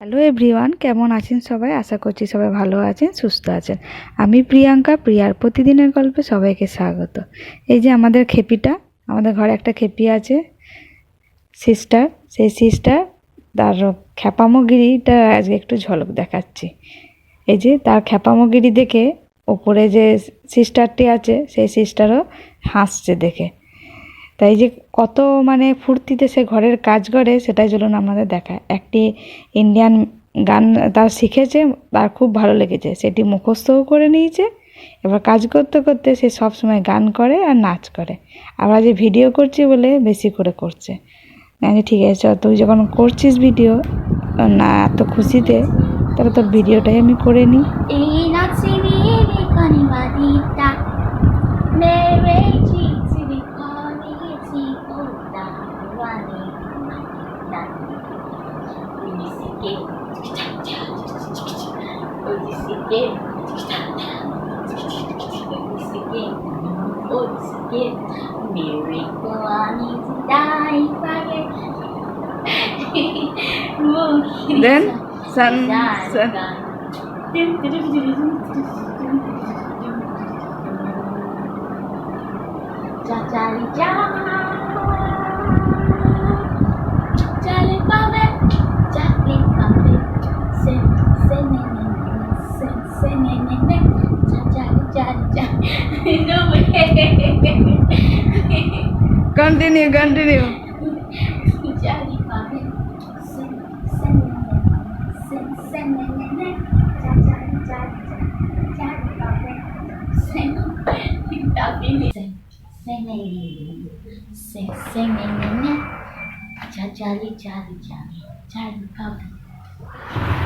Hello everyone, কেমন আছেন সবাই? আশা করছি সবাই ভালো আছেন, সুস্থ আছেন। আমি প্রিয়াঙ্কা, প্রিয়ার প্রতিদিনের গল্পে সবাইকে স্বাগত। এই যে আমাদের খেপিটা, আমাদের ঘরে একটা খেপি আছে, সিস্টার। সেই সিস্টার, তার খ্যাপামোগিরিটা আজকে একটু ঝলক দেখাচ্ছি। এই যে তার খ্যাপামোগিরি দেখে ওপরে যে সিস্টারটি আছে, সেই সিস্টারও হাসছে দেখে। তাই যে কত মানে ফুর্তিতে সে ঘরের কাজ করে, সেটাই চলুন আমাদের দেখা একটি ইন্ডিয়ান গান তার শিখেছে, তার খুব ভালো লেগেছে। সেটি মুখস্থও করে নিয়েছে, এবার কাজ করতে করতে সে সব সময় গান করে আর নাচ করে। আমরা যে ভিডিও করছি বলে বেশি করে করছে। আমি ঠিক আছে তুই যখন করছিস ভিডিও, না, এত খুশিতে, তাহলে তোর ভিডিওটাই আমি করে নিই। いの then sun sun Ja ja continue continue Charlie, Charlie, Charlie, Charlie, Charlie, Charlie.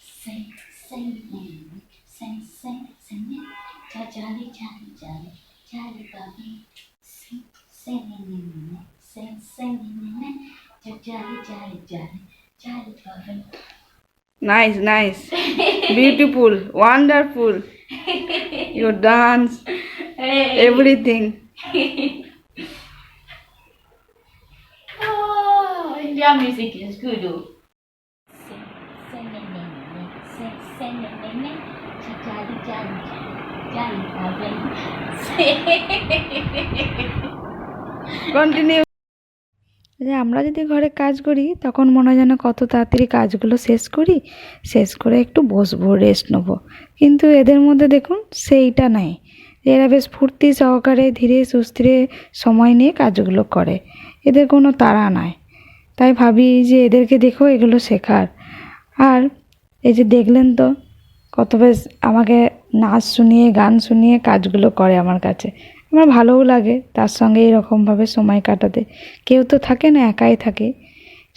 sing, sing, sing, sing, sing, cha. Sing, sing, sing, sing, cha. Nice, nice. Beautiful, wonderful. Your dance, everything. India music is good. Continue যে আমরা যদি ঘরে কাজ করি তখন মনে হয় যেন কত তাড়াতাড়ি কাজগুলো শেষ করি শেষ করে একটু বসবো রেস্ট নেব। কিন্তু এদের মধ্যে দেখুন সেইটা নাই। এরা বেশ ফুর্তি সহকারে ধীরে সুস্থিরে সময় নিয়ে কাজগুলো করে। এদের কোনো তাড়া নাই। তাই ভাবি যে এদেরকে দেখো এগুলো শেখার। আর এই যে দেখলেন তো, কত বেশ আমাকে নাচ শুনিয়ে, গান শুনিয়ে কাজগুলো করে আমার কাছে। আমার ভালোও লাগে, তার সঙ্গে এরকমভাবে সময় কাটাতে। কেউ তো থাকে না, একাই থাকে।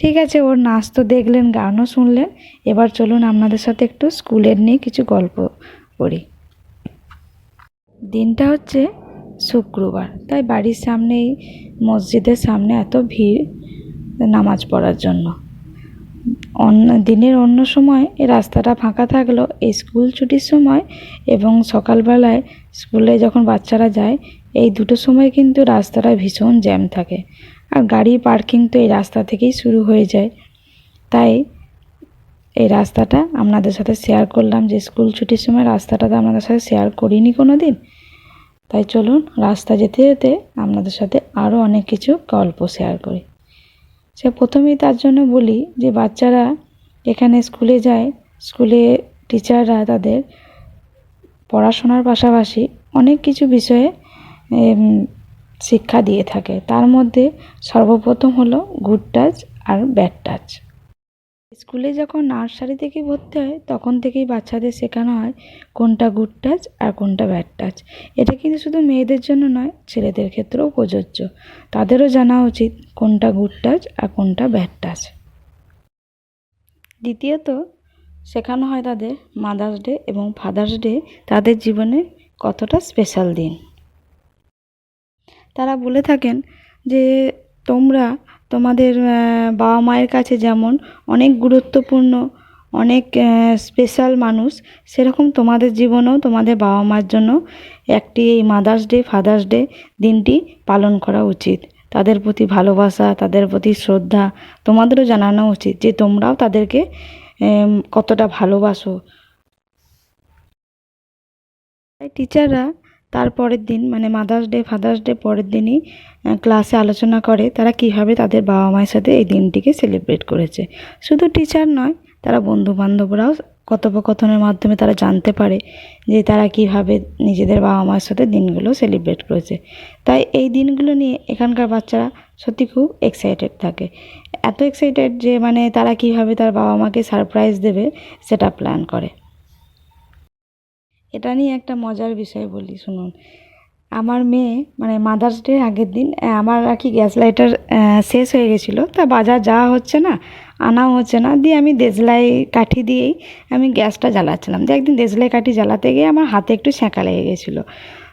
ঠিক আছে, ওর নাচ তো দেখলেন, গানও শুনলেন। এবার চলুন আপনাদের সাথে একটু স্কুলের নিয়ে কিছু গল্প করি। দিনটা হচ্ছে শুক্রবার। তাই বাড়ির সামনেই, মসজিদের সামনে এত ভিড়। নামাজ পড়ার জন্য। অন্য, দিনের অন্য সময় এই রাস্তাটা ফাঁকা থাকলেও এই স্কুল ছুটির সময় এবং সকালবেলায় স্কুলে যখন বাচ্চারা যায়, এই দুটো সময় কিন্তু রাস্তাটা ভীষণ জ্যাম থাকে আর গাড়ি পার্কিং তো এই রাস্তা থেকেই শুরু হয়ে যায়। তাই এই রাস্তাটা আপনাদের সাথে শেয়ার করলাম যে স্কুল ছুটির সময় রাস্তাটা তো আপনাদের সাথে শেয়ার করিনি কোনো দিন তাই চলুন রাস্তা যেতে যেতে আপনাদের সাথে আরও অনেক কিছু গল্প শেয়ার করি। সে প্রথমেই তার জন্য বলি যে বাচ্চারা এখানে স্কুলে যায়, স্কুলে টিচাররা তাদের পড়াশোনার পাশাপাশি অনেক কিছু বিষয়ে শিক্ষা দিয়ে থাকে। তার মধ্যে সর্বপ্রথম হলো গুড টাচ আর ব্যাড টাচ স্কুলে যখন নার্সারি থেকে ভর্তি হয়, তখন থেকেই বাচ্চাদের শেখানো হয় কোনটা গুড টাচ আর কোনটা ব্যাড টাচ এটা কিন্তু শুধু মেয়েদের জন্য নয়, ছেলেদের ক্ষেত্রেও প্রযোজ্য। তাদেরও জানা উচিত কোনটা গুড টাচ আর কোনটা ব্যাড টাচ দ্বিতীয়ত, শেখানো হয় তাদের মাদার্স ডে এবং ফাদার্স ডে তাদের জীবনে কতটা স্পেশাল দিন। তারা বলে থাকেন যে, তোমরা তোমাদের বাবা মায়ের কাছে যেমন অনেক গুরুত্বপূর্ণ, অনেক স্পেশাল মানুষ, সেরকম তোমাদের জীবনেও তোমাদের বাবা মার জন্য একটি এই মাদার্স ডে ফাদার্স ডে দিনটি পালন করা উচিত। তাদের প্রতি ভালোবাসা, তাদের প্রতি শ্রদ্ধা তোমাদেরও জানানো উচিত যে তোমরাও তাদেরকে কতটা ভালোবাসো। টিচাররা তার পরের দিন মানে মাদার্স ডে ফাদার্স ডে পরের দিনই ক্লাসে আলোচনা করে তারা কীভাবে তাদের বাবা মায়ের সাথে এই দিনটিকে সেলিব্রেট করেছে। শুধু টিচার নয়, তারা বন্ধু বান্ধবরাও কথোপকথনের মাধ্যমে তারা জানতে পারে যে তারা কীভাবে নিজেদের বাবা মায়ের সাথে দিনগুলো সেলিব্রেট করেছে। তাই এই দিনগুলো নিয়ে এখানকার বাচ্চারা সত্যি খুব এক্সাইটেড থাকে। এত এক্সাইটেড যে মানে তারা কীভাবে তার বাবা মাকে সারপ্রাইজ দেবে সেটা প্ল্যান করে। এটা নিয়ে একটা মজার বিষয় বলি, শুনুন। আমার মেয়ে মানে মাদার্স ডে আগের দিন আমার আর কি গ্যাস লাইটার শেষ হয়ে গেছিল। তা বাজার যাওয়া হচ্ছে না, আনাও হচ্ছে না। দিয়ে আমি দেশলাই কাঠি দিয়েই আমি গ্যাসটা জ্বালাচ্ছিলাম। দিয়ে একদিন দেশলাই কাঠি জ্বালাতে গিয়ে আমার হাতে একটু ছ্যাঁকা লেগে গেছিল।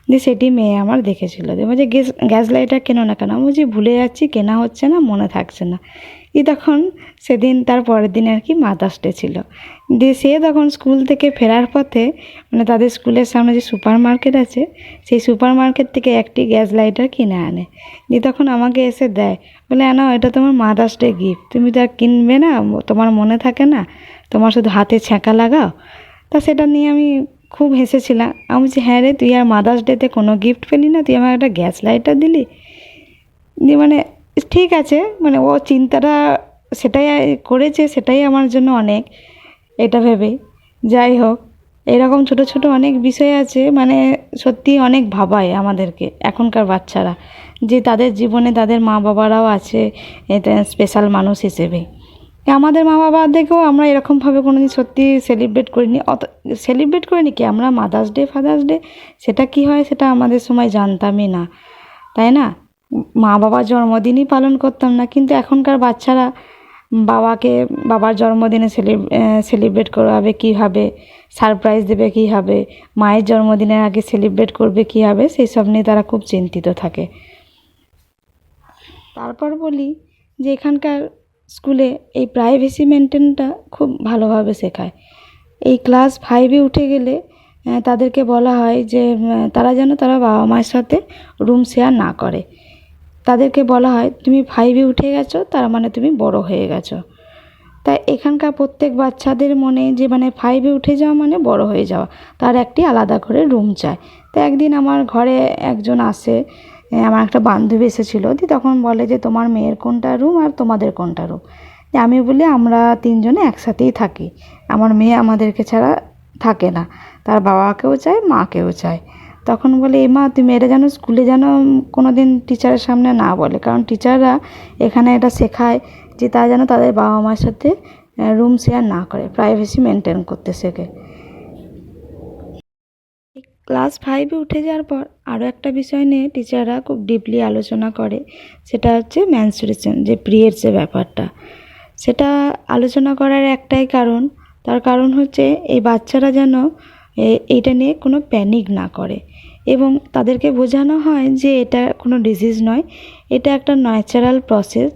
দিয়ে সেটি মেয়ে আমার দেখেছিলো। দিয়ে বলছে, গ্যাস গ্যাস লাইটার কেন না কেন? আমি বলছি, ভুলে যাচ্ছি, কেনা হচ্ছে না, মনে থাকছে না। ই তখন সেদিন তার পরের দিন আর কি মাদার্স ডে ছিল। দিয়ে সে তখন স্কুল থেকে ফেরার পথে মানে তাদের স্কুলের সামনে যে সুপার মার্কেট আছে, সেই সুপার মার্কেট থেকে একটি গ্যাস লাইটার কিনে আনে। দিয়ে তখন আমাকে এসে দেয়, বলে না এটা তোমার মাদার্স ডে গিফট। তুমি তো আর কিনবে না, তোমার মনে থাকে না, তোমার শুধু হাতে ছ্যাঁকা লাগাও। তা সেটা নিয়ে আমি খুব হেসেছিলাম। আমি বলছি হ্যাঁ রে, তুই আর মাদার্স ডেতে কোনো গিফট পেলি না? তুই আমার একটা গ্যাস লাইটার দিলি? দিয়ে মানে ঠিক আছে মানে ও চিন্তাটা সেটাই করেছে, সেটাই আমার জন্য অনেক, এটা ভেবে। যাই হোক, এরকম ছোট ছোট অনেক বিষয় আছে মানে সত্যি অনেক ভাবায় আমাদেরকে, এখনকার বাচ্চারা, যে তাদের জীবনে তাদের মা বাবারাও আছে স্পেশাল মানুষ হিসেবে। আমাদের মা বাবা দেখেও আমরা এরকমভাবে কোনো দিন সত্যি সেলিব্রেট করিনি, অত সেলিব্রেট করিনি কি, আমরা মাদার্স ডে ফাদার্স ডে সেটা কি হয় সেটা আমাদের সময় জানতামই না, তাই না? মা বাবার জন্মদিনই পালন করতাম না, কিন্তু এখনকার বাচ্চারা বাবাকে, বাবার জন্মদিনে সেলিব্রেট করাবে কীভাবে সারপ্রাইজ দেবে কীভাবে, মায়ের জন্মদিনের আগে সেলিব্রেট করবে কীভাবে, সেই সব নিয়ে তারা খুব চিন্তিত থাকে। তারপর বলি যে এখানকার স্কুলে এই প্রাইভেসি মেনটেনটা খুব ভালোভাবে শেখায়। এই ক্লাস ফাইভে উঠে গেলে তাদেরকে বলা হয় যে তারা যেন তারা বাবা মায়ের সাথে রুম শেয়ার না করে। তাদেরকে বলা হয়, তুমি ফাইভে উঠে গেছো, তার মানে তুমি বড় হয়ে গেছো। তাই এখানকার প্রত্যেক বাচ্চাদের মনে যে মানে ফাইভে উঠে যাওয়া মানে বড় হয়ে যাওয়া, তার একটি আলাদা করে রুম চায় তো একদিন আমার ঘরে একজন আসে আমার একটা বান্ধবী এসেছিল দি তখন বলে যে, তোমার মেয়ের কোনটা রুম আর তোমাদের কোনটা রুম আমি বলি, আমরা তিনজনে একসাথেই থাকি। আমার মেয়ে আমাদেরকে ছাড়া থাকে না। তার বাবাকেও চায় মাকেও চায় তখন বলে এ মা তুমি এটা যেন স্কুলে যেন কোনো দিন টিচারের সামনে না বলে। কারণ টিচাররা এখানে এটা শেখায় যে তারা যেন তাদের বাবা মার সাথে রুম শেয়ার না করে প্রাইভেসি মেনটেন করতে শেখে। ক্লাস ফাইভে উঠে যাওয়ার পর আরও একটা বিষয় নিয়ে টিচাররা খুব ডিপলি আলোচনা করে। সেটা হচ্ছে ম্যানসুরেশন যে পিরিয়ডসের ব্যাপারটা। সেটা আলোচনা করার একটাই কারণ। তার কারণ হচ্ছে এই বাচ্চারা যেন এইটা নিয়ে কোনো প্যানিক না করে। এবং তাদেরকে বোঝানো হয় যে এটা কোনো ডিজিজ নয়, এটা একটা ন্যাচারাল প্রসেস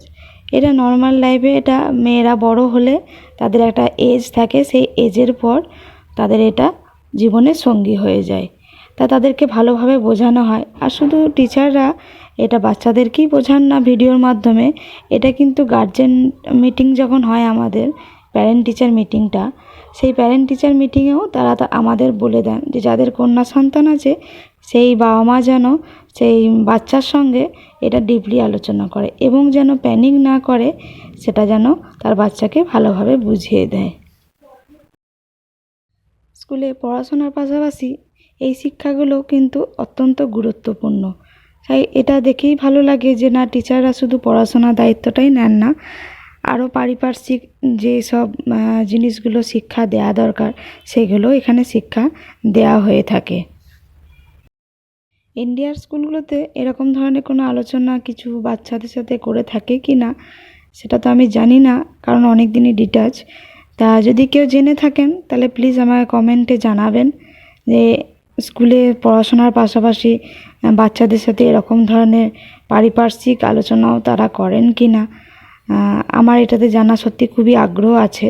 এটা নর্মাল লাইফে এটা মেয়েরা বড় হলে তাদের একটা এজ থাকে, সেই এজের পর তাদের এটা জীবনের সঙ্গী হয়ে যায়। তা তাদেরকে ভালোভাবে বোঝানো হয়। আর শুধু টিচাররা এটা বাচ্চাদেরকেই বোঝান না ভিডিওর মাধ্যমে, এটা কিন্তু গার্জেন মিটিং যখন হয় আমাদের প্যারেন্ট টিচার মিটিংটা সেই প্যারেন্ট টিচার মিটিংয়েও তারা আমাদের বলে দেন যে যাদের কন্যা সন্তান আছে, সেই বাবা মা যেন সেই বাচ্চার সঙ্গে এটা ডিপলি আলোচনা করে এবং যেন প্যানিক না করে, সেটা যেন তার বাচ্চাকে ভালোভাবে বুঝিয়ে দেয়। স্কুলে পড়াশোনার পাশাপাশি এই শিক্ষাগুলো কিন্তু অত্যন্ত গুরুত্বপূর্ণ। তাই এটা দেখেই ভালো লাগে যে না টিচাররা শুধু পড়াশোনার দায়িত্বটাই নেন না আরও পারিপার্শ্বিক যেসব আহ, জিনিসগুলো শিক্ষা দেওয়া দরকার সেগুলো এখানে শিক্ষা দেওয়া হয়ে থাকে। ইন্ডিয়ার স্কুলগুলোতে এরকম ধরনের কোনো আলোচনা কিছু বাচ্চাদের সাথে করে থাকে কি না সেটা তো আমি জানি না কারণ অনেক দিনই ডিটাচ তা যদি কেউ জেনে থাকেন তাহলে প্লিজ আমাকে কমেন্টে জানাবেন যে স্কুলে পড়াশোনার পাশাপাশি বাচ্চাদের সাথে এরকম ধরনের পারিপার্শ্বিক আলোচনাও তারা করেন কি না। আমার এটাতে জানা সত্যি খুবই আগ্রহ আছে।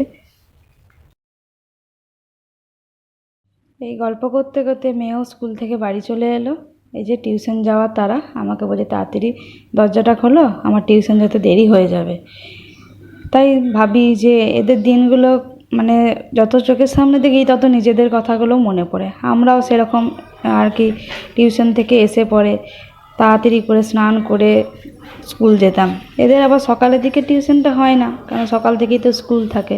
এই গল্প করতে করতে মেয়েও স্কুল থেকে বাড়ি চলে এলো। এই যে টিউশন যাওয়ার তারা আমাকে বলে, তাড়াতাড়ি দরজাটা খোলো, আমার টিউশন যেতে দেরি হয়ে যাবে। তাই ভাবি যে এদের দিনগুলো মানে যত চোখের সামনে দেখি, তত নিজেদের কথাগুলো মনে পড়ে। আমরাও সেরকম আর কি টিউশন থেকে এসে পড়ে তাড়াতাড়ি করে স্নান করে স্কুল যেতাম। এদের আবার সকালের দিকে টিউশনটা হয় না, কারণ সকাল থেকেই তো স্কুল থাকে।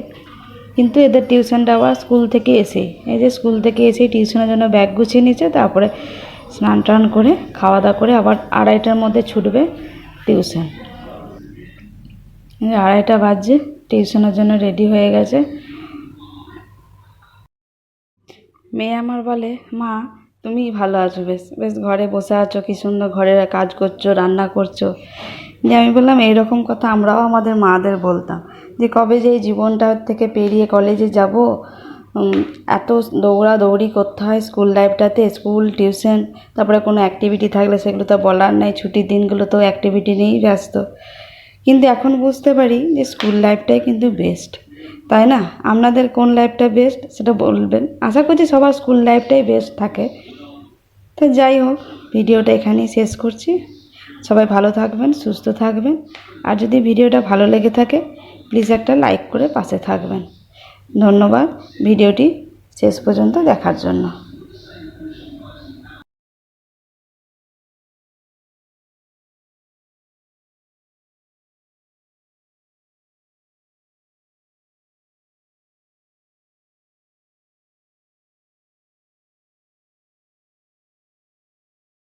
কিন্তু এদের টিউশনটা আবার স্কুল থেকে এসে, এই যে স্কুল থেকে এসে টিউশনের জন্য ব্যাগ গুছিয়ে নিচ্ছে তারপরে স্নান টান করে খাওয়া দাওয়া করে আবার আড়াইটার মধ্যে ছুটবে টিউশন। আড়াইটা বাজছে, টিউশনের জন্য রেডি হয়ে গেছে। মেয়ে আমার বলে, মা তুমি ভালো আছো, বেশ বেশ ঘরে বসে আছো, কি সুন্দর ঘরের কাজ করছ, রান্না করছ। যে আমি বললাম, এইরকম কথা আমরাও আমাদের মাদের বলতাম যে, কবে যে এই জীবনটা থেকে পেরিয়ে কলেজে যাব এত দৌড়াদৌড়ি করতে হয় স্কুল লাইফটাতে স্কুল টিউশন তারপরে কোনো অ্যাক্টিভিটি থাকলে সেগুলো তো বলার নেই, ছুটির দিনগুলো তো অ্যাক্টিভিটি নিয়েই ব্যস্ত। কিন্তু এখন বুঝতে পারি যে স্কুল লাইফটাই কিন্তু বেস্ট তাই না? আপনাদের কোন লাইফটা বেস্ট সেটা বলবেন। আশা করছি সবার স্কুল লাইফটাই বেস্ট থাকে। তো যাই হোক, ভিডিওটা এখানেই শেষ করছি। সবাই ভালো থাকবেন, সুস্থ থাকবেন। আর যদি ভিডিওটা ভালো লেগে থাকে প্লিজ একটা লাইক করে পাশে থাকবেন। ধন্যবাদ, ভিডিওটি শেষ পর্যন্ত দেখার জন্য।